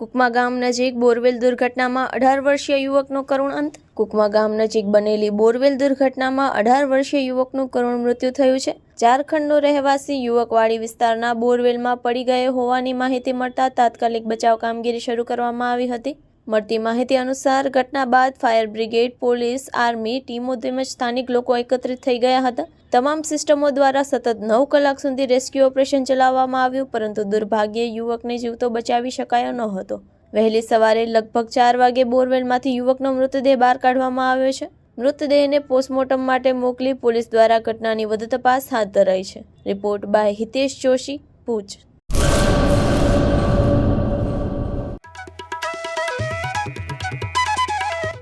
કુકમા ગામ નજીક બોરવેલ દુર્ઘટનામાં અઢાર વર્ષીય યુવકનો કરુણ અંત. કુકમા ગામ નજીક બનેલી બોરવેલ દુર્ઘટનામાં અઢાર વર્ષીય યુવકનું કરુણ મૃત્યુ થયું છે. ઝારખંડનો રહેવાસી યુવકવાડી વિસ્તારના બોરવેલમાં પડી ગયો હોવાની માહિતી મળતા તાત્કાલિક બચાવ કામગીરી શરૂ કરવામાં આવી હતી. મળતી માહિતી અનુસાર, ઘટના બાદ ફાયર બ્રિગેડ, પોલીસ, આર્મી ટીમો તેમજ સ્થાનિક લોકો એકત્રિત થઈ ગયા હતા. તમામ સિસ્ટમો દ્વારા સતત નવ કલાક સુધી રેસ્ક્યુ ઓપરેશન ચલાવવામાં આવ્યું, પરંતુ દુર્ભાગ્યે યુવકને જીવતો બચાવી શકાયો ન હતો. વહેલી સવારે લગભગ ચાર વાગે બોરવેલમાંથી યુવકનો મૃતદેહ બહાર કાઢવામાં આવ્યો છે. મૃતદેહને પોસ્ટમોર્ટમ માટે મોકલી પોલીસ દ્વારા ઘટનાની વધુ તપાસ હાથ ધરાઈ છે. Report by Hitesh Joshi, Bhuj.